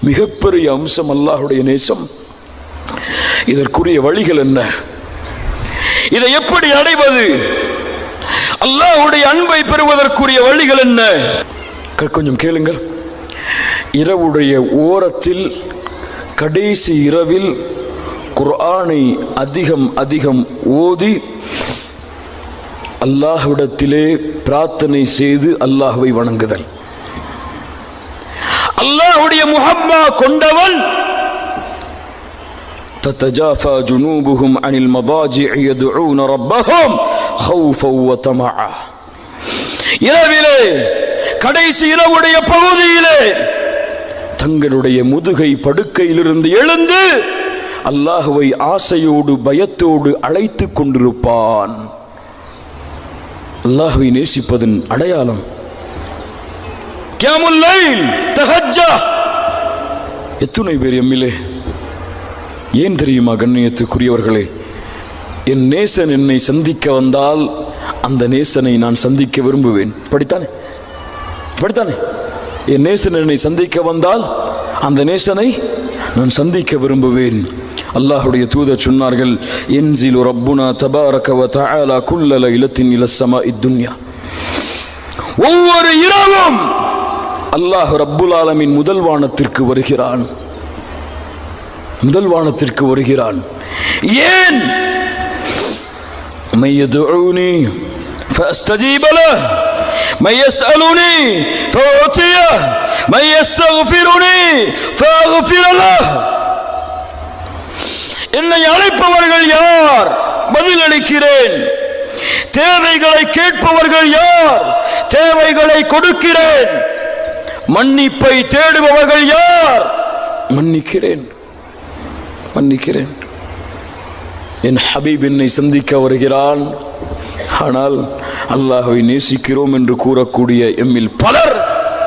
மிகப்பெரிய அம்சம் அல்லாஹுடைய நேசம். இதற்குரிய வழிகள் என்ன? இதை எப்படி அடைவது? அல்லாஹ்வுடைய அன்பை பெறுவதற்குரிய வழிகள் என்ன? க- கொஞ்சம் கேளுங்கள். இரவுடைய ஓரத்தில் கடைசி இரவில் குர்ஆனை அதிகம் அதிகம் ஓதி அல்லாஹ்விடத்திலே பிரார்த்தனை செய்து அல்லாஹுவை வணங்குதல். அல்லாஹ்வுடைய முஹப்பா கொண்டவன் تتجافى جنوبهم عن المضاجع يدعون ربهم خوفا وطمعا இரவிலே கடைசி இரவுடைய பகுதியிலே தங்களுடைய முதுகை படுக்கையிலிருந்து எழுந்து அல்லாஹுவை ஆசையோடு பயத்தோடு அழைத்துக் கொண்டிருப்பான் அல்லாஹுவை நேசிப்பதன் அடையாளம் கியாமுல் தஹஜ்ஜா. எத்துணை பேர் எம்மிலே. ஏன் தெரியுமா கண்ணியத்துக்குரியவர்களே? என் நேசன் என்னை சந்திக்க வந்தால் அந்த நேசனை நான் சந்திக்க விரும்புவேன். படித்தானே படித்தானே என் நேசன் என்னை சந்திக்க வந்தால் அந்த நேசனை நான் சந்திக்க விரும்புவேன். அல்லாஹுடைய தூதர் சொன்னார்கள் என்சிலு ரப்புனா தபாரக வ தஆலா இலத்தின் லைலத்தின் இத்துன்யா ஒவ்வொரு இரவும் அல்லாஹ் ரப்புல் ஆலமின் முதல் வானத்திற்கு வருகிறான் முதல் வானத்திற்கு வருகிறான் ஏன் من يدعوني فاستجيب له من يسالني فاعطيه من يستغفرني فاغفر له என்னை அழைப்பவர்கள் யார் பதிலளிக்கிறேன் தேவைகளை கேட்பவர்கள் யார் தேவைகளை கொடுக்கிறேன் மன்னிப்பை தேடுபவர்கள் யார்? மன்னிக்கிறேன். மன்னிக்கிறேன். என் ஹபீப் என்னை சந்திக்க வருகிறான். ஆனால் அல்லாஹை நேசிக்கிறோம் என்று கூறக்கூடிய எம்மில் பலர்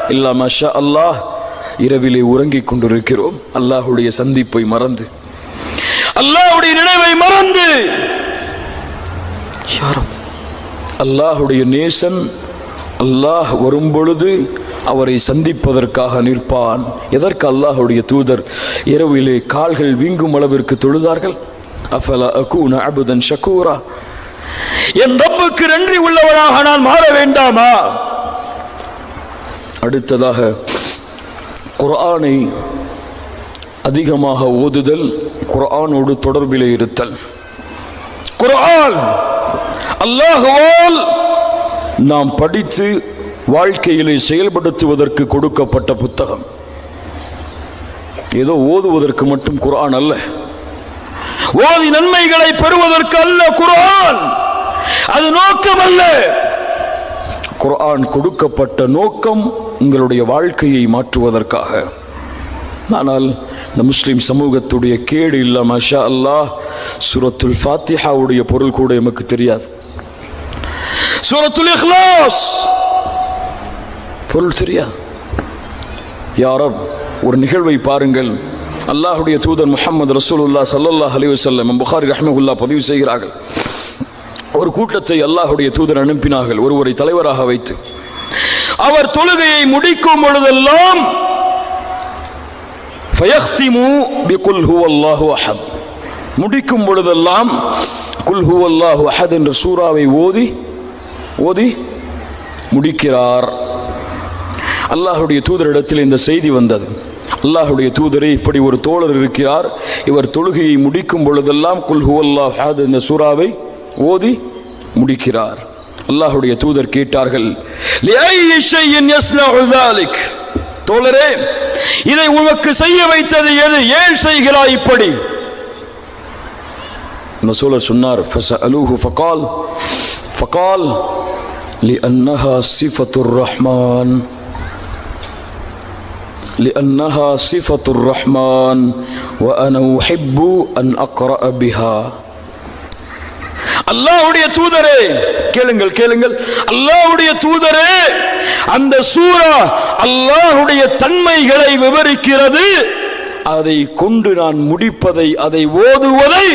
இல்லாமஷா அல்லாஹ் இரவிலே உறங்கிக் கொண்டிருக்கிறோம். அல்லாஹுடைய சந்திப்பை மறந்து. அல்லாஹுடைய நினைவை மறந்து. யாரும் அல்லாஹுடைய நேசன் அல்லாஹ் வரும் பொழுது அவரை சந்திப்பதற்காக நிற்பான். எதற்கு அல்லாஹுடைய தூதர் இரவிலே கால்கள் வீங்கும் அளவிற்கு தொழுதார்கள்? அஃபலா அகூன அபுதன் ஷக்கூரா என் ரப்புக்கு நன்றி உள்ளவனாக நான் மாற வேண்டாமா? அடுத்ததாக குர்ஆனை அதிகமாக ஓதுதல் குரானோடு தொடர்பிலே இருத்தல். குர்ஆன் அல்லாஹுவால் நாம் படித்து வாழ்க்கையிலே செயல்படுத்துவதற்கு கொடுக்கப்பட்ட புத்தகம். ஏதோ ஓதுவதற்கு மட்டும் குரான் அல்ல. ஓதி நன்மைகளை பெறுவதற்கு அல்ல குரான் அது நோக்கம் அல்ல. குரான் கொடுக்கப்பட்ட நோக்கம் உங்களுடைய வாழ்க்கையை மாற்றுவதற்காக. ஆனால் இந்த முஸ்லீம் சமூகத்துடைய கேடு இல்ல மஷா அல்லாஹ் சுரத்துல் ஃபாத்திஹாவுடைய பொருள் கூட எமக்கு தெரியாது. சூரத்துல் இஹ்லாஸ். பொருள் சரியா? யாரோ ஒரு நிகழ்வை பாருங்கள். அல்லாஹுடைய தூதர் முகமது ரசூலுல்லாஹ் சல்லல்லாஹ் அலி வஸல்லம் புகாரி ரஹமகுல்லா பதிவு செய்கிறார்கள். ஒரு கூட்டத்தை அல்லாஹுடைய தூதர் அனுப்பினார்கள் ஒருவரை தலைவராக வைத்து. அவர் தொழுகையை முடிக்கும் பொழுதெல்லாம் அஹத். முடிக்கும் பொழுதெல்லாம் குல் அஹத் என்ற சூறாவை ஓதி ஓதி முடிக்கிறார். அல்லாஹுடைய தூதரிடத்தில் இந்த செய்தி வந்தது அல்லாஹுடைய தூதரே இப்படி ஒரு தோழர் இருக்கிறார் இவர் தொழுகையை முடிக்கும் பொழுதெல்லாம் குல் ஹுவல்லாஹ் அஹத் என்ற சூறாவை ஓதி முடிக்கிறார் அல்லாஹுடைய தூதர் கேட்டார்கள் "லிஐயி ஷைஇன் யஸ்னஉ ذلك?" தோழரே இதை உனக்கு செய்ய வைத்தது எது ஏன் செய்கிறாய் இப்படி இந்த சூழல் சொன்னார் فسألوه فقال فقال لأنها صفة الرحمن لأنها صفة الرحمن وأنا أحب أن أقرأ بها அல்லாஹ்வுடைய தூதரே கேளுங்கள் கேளுங்கள் அல்லாஹ்வுடைய தூதரே அந்த சூரா அல்லாஹ்வுடைய தன்மைகளை விவரிக்கிறது அதை கொண்டு நான் முடிப்பதை அதை ஓதுவதை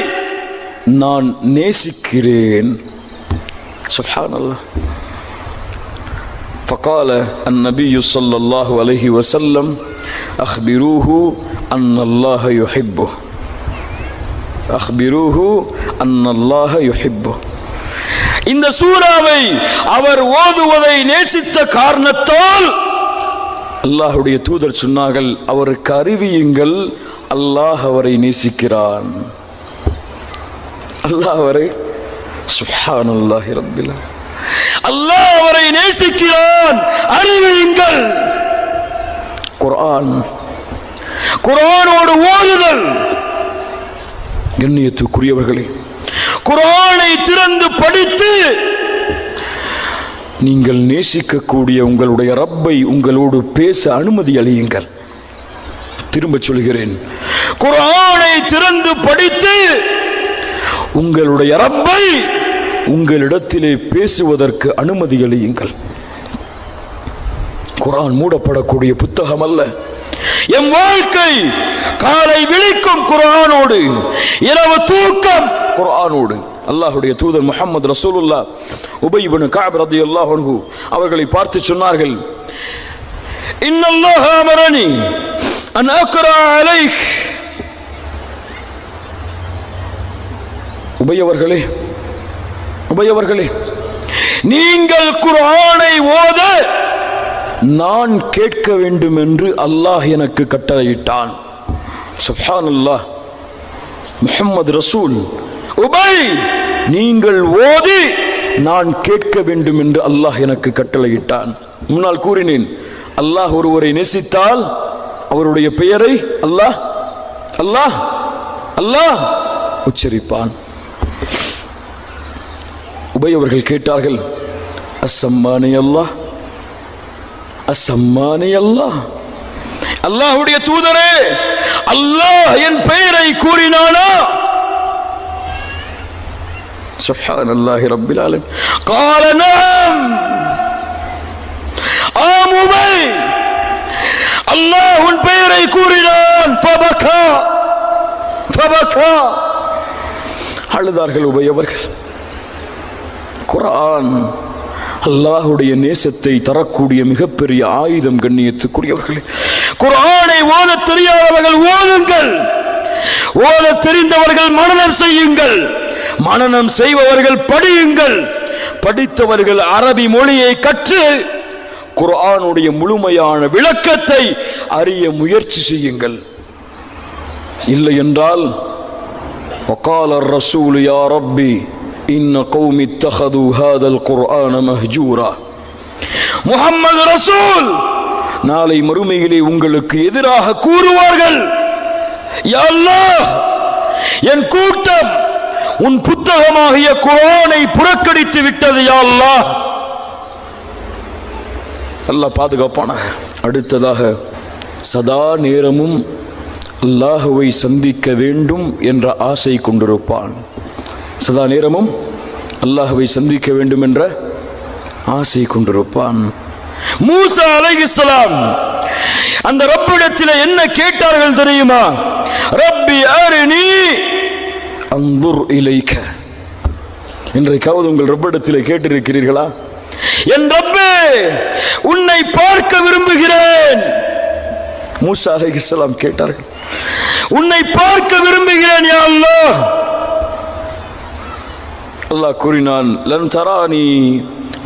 நான் நேசிக்கிறேன் சுப்ஹானல்லாஹ் فقال النبي صلى الله عليه وسلم அஹ்பிரூஹு அன்னல்லாஹ யுஹிப்பு அஹ்பிரூஹு அன்னல்லாஹ யுஹிப்பு இந்த சூறாவை அவர் ஓதுவதை நேசித்த காரணத்தால் அல்லாஹுடைய தூதர் சொன்னார்கள் அவருக்கு அறிவியுங்கள் அல்லாஹ் அவரை நேசிக்கிறான். அல்லாஹ் அவரை சுஹான் ரப்பில். அல்லாஹ் அவரை நேசிக்கிறான் அறிவியுங்கள். குர்ஆன் குர்ஆனோடு ஓதுதல் கண்ணியத்துக்குரியவர்களே குர்ஆனை திறந்து படித்து நீங்கள் நேசிக்கக்கூடிய உங்களுடைய ரப்பை உங்களோடு பேச அனுமதி அளியுங்கள் திரும்ப சொல்கிறேன் குர்ஆனை திறந்து படித்து உங்களுடைய ரப்பை உங்களிடத்திலே பேசுவதற்கு அனுமதி அளியுங்கள் குரான் மூடப்படக்கூடிய புத்தகம் அல்ல என் வாழ்க்கை காலை விழிக்கும் குரானோடு இரவு தூக்கம் குர்ஆனோடு அல்லாஹுடைய தூதர் முகமது ரசூலுல்லா உபை இப்னு கஅப் அல்லாஹ் அவர்களை பார்த்து சொன்னார்கள். இன்னல்லாஹ அமரணி அன் அக்ரா அலைக் உபயவர்களே உபயவர்களே நீங்கள் குரானை ஓத நான் கேட்க வேண்டும் என்று அல்லாஹ் எனக்கு கட்டளையிட்டான். சுஹான் அல்லாஹ் முஹம்மது ரசூல். உபை நீங்கள் ஓதி நான் கேட்க வேண்டும் என்று அல்லாஹ் எனக்கு கட்டளையிட்டான். முன்னால் கூறினேன் அல்லாஹ் ஒருவரை நேசித்தால் அவருடைய பெயரை அல்லாஹ் அல்லாஹ் அல்லாஹ் உச்சரிப்பான். உபை அவர்கள் கேட்டார்கள் அசம்மானி அல்லாஹ் அசம்மானி அல்லாஹ் அல்லாஹ்வுடைய தூதரே அல்லாஹ் என் பெயரை கூறினானா سبحان الله رب العالمين قال نعم ஆம் உபை அல்லாஹ் உன் பெயரை கூறினான் ஃபபகா ஃபபகா அழுதார்கள் உபை அவர்கள் குர்ஆன் அல்லாஹுடைய நேசத்தை தரக்கூடிய மிகப்பெரிய ஆயுதம் கண்ணியத்துக்குரியவர்களே குர்ஆனை ஓத தெரியாதவர்கள் ஓதுங்கள் ஓத தெரிந்தவர்கள் மனனம் செய்யுங்கள் மனனம் செய்பவர்கள் படியுங்கள் படித்தவர்கள் அரபி மொழியை கற்று குர்ஆனுடைய முழுமையான விளக்கத்தை அறிய முயற்சி செய்யுங்கள் இல்லை என்றால் وقال الرسول يا ربي إن قوم اتخذوا هذا القرآن مهجورا முஹம்மது ரசூல் நாளை மறுமையிலே உங்களுக்கு எதிராக கூறுவார்கள் யா அல்லாஹ் என் கூட்டம் உன் புத்தகமாகிய குர்ஆனை புறக்கணித்து விட்டது யா அல்லாஹ் அல்லாஹ் பாதுகாப்பானாக அடுத்ததாக சதா நேரமும் அல்லாஹுவை சந்திக்க வேண்டும் என்ற ஆசை கொண்டிருப்பான் சதா நேரமும் அல்லாஹுவை சந்திக்க வேண்டும் என்ற ஆசை கொண்டிருப்பான். மூசா அலைஹிஸ்ஸலாம் அந்த ரப்பிடத்தில் என்ன கேட்டார்கள் தெரியுமா? ரப்பி அரினி அந்துர் இலைக்க. இன்றைக்காவது உங்கள் ரப்பிடத்தில் கேட்டிருக்கிறீர்களா? என் ரப்பே உன்னை பார்க்க விரும்புகிறேன். மூசா அலைஹிஸ்ஸலாம் கேட்டார்கள். உன்னை பார்க்க விரும்புகிறேன் யா அல்லாஹ். அல்லாஹ் கூறினான் லன் தரானி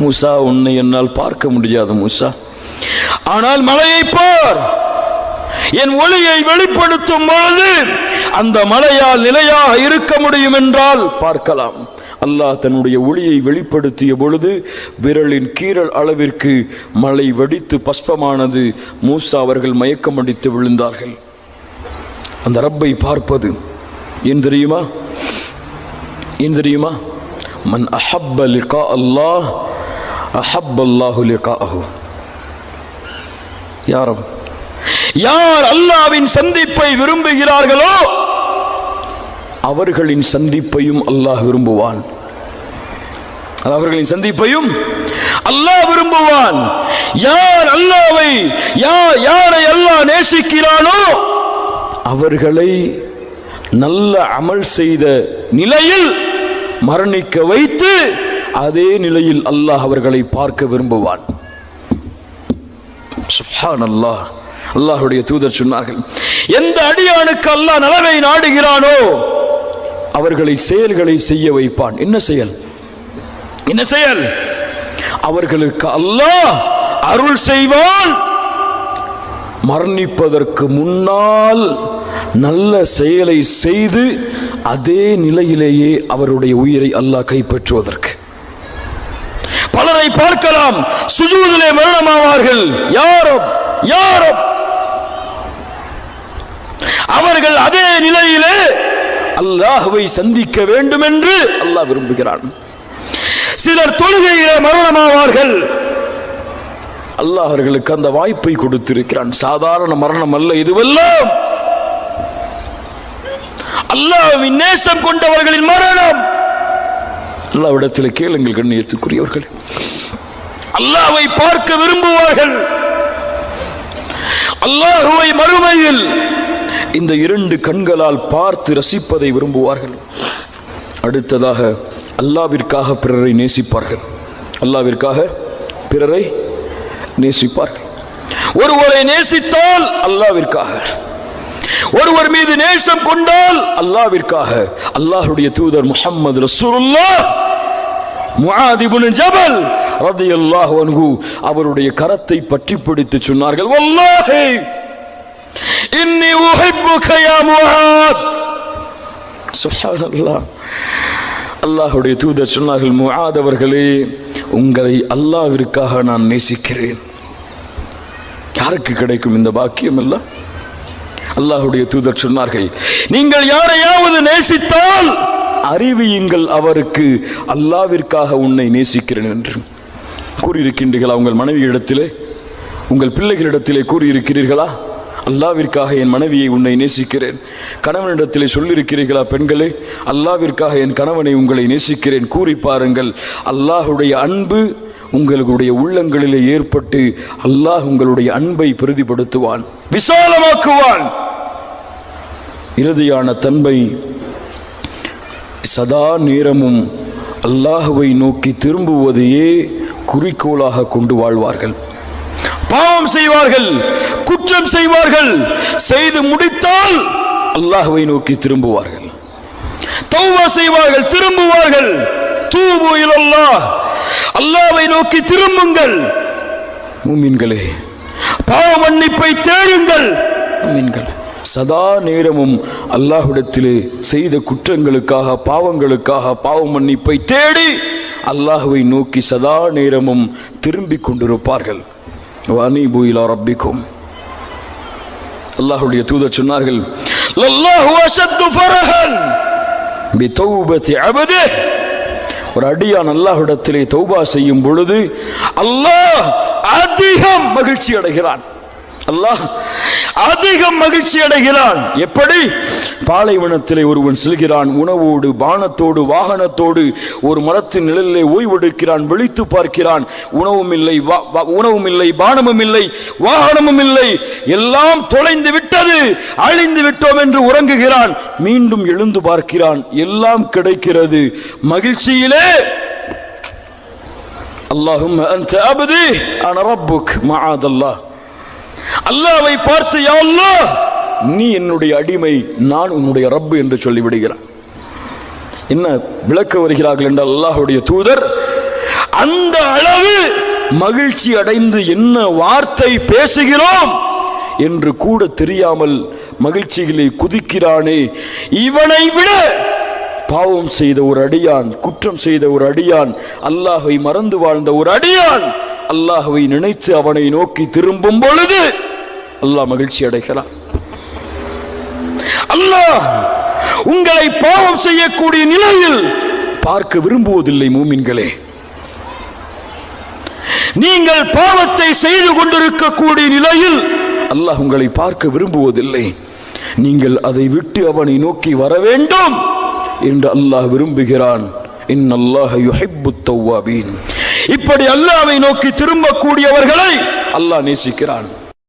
மூசா உன்னை என்னால் பார்க்க முடியாது மூசா. ஆனால் மலையை பார். என் ஒளியை வெளிப்படுத்தும் பொழுது அந்த மலையால் நிலையாக இருக்க முடியும் என்றால் பார்க்கலாம். அல்லாஹ் தன்னுடைய ஒளியை வெளிப்படுத்திய பொழுது விரலின் கீரல் அளவிற்கு மலை வெடித்து பஸ்பமானது மூசா அவர்கள் மயக்கம் அடித்து விழுந்தார்கள். அந்த ரப்பை பார்ப்பது ஏன் தெரியுமா? ஏன் தெரியுமா? மன் அஹப்ப லிகா அல்லாஹ் அஹப் அல்லாஹு லிகாஹு யாரும் யார் அல்லாவின் சந்திப்பை விரும்புகிறார்களோ? அவர்களின் சந்திப்பையும் அல்லாஹ் விரும்புவான். அவர்களின் சந்திப்பையும் அல்லாஹ் விரும்புவான். யார் அல்லாவை யார் யாரை அல்லாஹ் நேசிக்கிறானோ அவர்களை நல்ல அமல் செய்த நிலையில் மரணிக்க வைத்து அதே நிலையில் அல்லாஹ் அவர்களை பார்க்க விரும்புவான். சுப்ஹான் அல்லாஹ் அல்லாஹுடைய தூதர் சொன்னார்கள் எந்த அடியானுக்கு அல்லாஹ் நலவை நாடுகிறானோ அவர்களை செயல்களை செய்ய வைப்பான். என்ன செயல்? என்ன செயல்? அவர்களுக்கு அல்லாஹ் அருள் செய்வான். மரணிப்பதற்கு முன்னால் நல்ல செயலை செய்து அதே நிலையிலேயே அவருடைய உயிரை அல்லாஹ் கைப்பற்றுவதற்கு. பலரை பார்க்கலாம். சுஜூதிலே மரணமாவார்கள். யாரும் யாரும் அவர்கள் அதே நிலையிலே அல்லாஹுவை சந்திக்க வேண்டும் என்று அல்லாஹ் விரும்புகிறான். சிலர் தொழுகையிலே மரணமாவார்கள். அல்லாஹ் அவர்களுக்கு அந்த வாய்ப்பை கொடுத்திருக்கிறான். சாதாரண மரணம் அல்ல இதுவெல்லாம். அல்லாஹ்வின் நேசம் கொண்டவர்களின் மரணம். அல்லாவிடத்தில் கேளுங்கள் கண்ணியத்துக்குரியவர்கள். அல்லாஹ்வை பார்க்க விரும்புவார்கள். அல்லாஹுவை மறுமையில் இந்த இரண்டு கண்களால் பார்த்து ரசிப்பதை விரும்புவார்கள். அடுத்ததாக அல்லாவிற்காக பிறரை நேசிப்பார்கள். அல்லாவிற்காக பிறரை நேசிப்பார்கள். ஒருவரை நேசித்தால் அல்லாவிற்காக ஒருவர் மீது நேசம் கொண்டால் அல்லாவிற்காக அல்லாஹுடைய தூதர் முகம்மது ரசூலுல்லா முஆத் இப்னு ஜபல் ரலியல்லாஹு அன்ஹு அவருடைய கரத்தை பற்றி பிடித்து சொன்னார்கள். வல்லாஹி! இன்னி உஹிப்புக யா முஆத் சுப்ஹானல்லாஹ் அல்லாஹ்வுடைய தூதர் சொன்னார்கள் முஆத் அவர்களே உங்களை அல்லாஹ்விற்காக நான் நேசிக்கிறேன். யாருக்கு கிடைக்கும் இந்த பாக்கியம் எல்லாம் அல்லாஹுடைய தூதர் சொன்னார்கள் நீங்கள் யாரையாவது நேசித்தால் அறிவியுங்கள் அவருக்கு அல்லாவிற்காக உன்னை நேசிக்கிறேன் என்று கூறியிருக்கின்றீர்களா? உங்கள் மனைவியிடத்திலே உங்கள் பிள்ளைகளிடத்திலே கூறியிருக்கிறீர்களா? அல்லாவிற்காக என் மனைவியை உன்னை நேசிக்கிறேன். கணவனிடத்திலே சொல்லியிருக்கிறீர்களா பெண்களே? அல்லாவிற்காக என் கணவனை உங்களை நேசிக்கிறேன். கூறி பாருங்கள் அல்லாஹுடைய அன்பு உங்களுடைய உள்ளங்களிலே ஏற்பட்டு அல்லாஹ் உங்களுடைய அன்பை பிரதிபடுத்துவான் விசாலமாக்குவான். இறுதியான தன்மை சதா நேரமும் அல்லாஹுவை நோக்கி திரும்புவதையே குறிக்கோளாக கொண்டு வாழ்வார்கள். பாவம் செய்வார்கள் குற்றம் செய்வார்கள் செய்து முடித்தால் அல்லாஹுவை நோக்கி திரும்புவார்கள். தௌவா செய்வார்கள் திரும்புவார்கள். தூபு இலல்லாஹ். அல்லாவை நோக்கி திரும்புங்கள். மூமின்களே பாவ மன்னிப்பை தேடுங்கள். மூமின்கள். சதா நேரமும் அல்லாஹ்விடத்திலே செய்த குற்றங்களுக்காக பாவங்களுக்காக பாவ மன்னிப்பை தேடி அல்லாஹுவை நோக்கி சதா நேரமும் திரும்பிக் கொண்டிருப்பார்கள். வனீபு இலா ரப்பிக்கும். அல்லாஹுடைய தூதர் சொன்னார்கள் ஒரு அடியான் அல்லாஹ்விடத்திலே தௌபா செய்யும் பொழுது அல்லாஹ் அதிகம் மகிழ்ச்சி அடைகிறான். அல்லாஹ் அதிகம் மகிழ்ச்சி அடைகிறான். எப்படி? பாலைவனத்திலே ஒருவன் செல்கிறான் உணவோடு பானத்தோடு வாகனத்தோடு ஒரு மரத்தின் நிழலிலே ஓய்வெடுக்கிறான் விழித்து பார்க்கிறான். உணவும் இல்லை வா- உணவும் இல்லை பானமும் இல்லை வாகனமும் இல்லை. எல்லாம் தொலைந்து விட்டது அழிந்து விட்டோம் என்று உறங்குகிறான். மீண்டும் எழுந்து பார்க்கிறான் எல்லாம் கிடைக்கிறது. மகிழ்ச்சியிலே. அல்லாஹும் அன்த அபதி அன ரப்புக் மஆதல்லாஹ் அல்லாவை பார்த்து யா அல்லாஹ் நீ என்னுடைய அடிமை நான் உன்னுடைய ரப்பு என்று சொல்லிவிடுகிறான். என்ன விளக்க வருகிறார்கள் என்றால் அல்லாஹ்வுடைய தூதர் அந்த அளவு மகிழ்ச்சி அடைந்து என்ன வார்த்தை பேசுகிறோம் என்று கூட தெரியாமல் மகிழ்ச்சிகளை குதிக்கிறானே. இவனை விட பாவம் செய்த ஒரு அடியான் குற்றம் செய்த ஒரு அடியான் அல்லாஹை மறந்து வாழ்ந்த ஒரு அடியான் அல்லாஹுவை நினைத்து அவனை நோக்கி திரும்பும் பொழுது அல்லாஹ் மகிழ்ச்சி அடைகிறான். அல்லாஹ் உங்களை பாவம் செய்யக்கூடிய நிலையில் பார்க்க விரும்புவதில்லை மூமின்களே. நீங்கள் பாவத்தை செய்து கொண்டிருக்கக்கூடிய நிலையில் அல்லாஹ் உங்களை பார்க்க விரும்புவதில்லை. நீங்கள் அதை விட்டு அவனை நோக்கி வர வேண்டும் என்று அல்லாஹ் விரும்புகிறான். இன்னல்லாஹ யுஹிப்பு தவ்வாபீன் இப்படி அல்லாவை நோக்கி திரும்பக்கூடியவர்களை அல்லாஹ் நேசிக்கிறான்.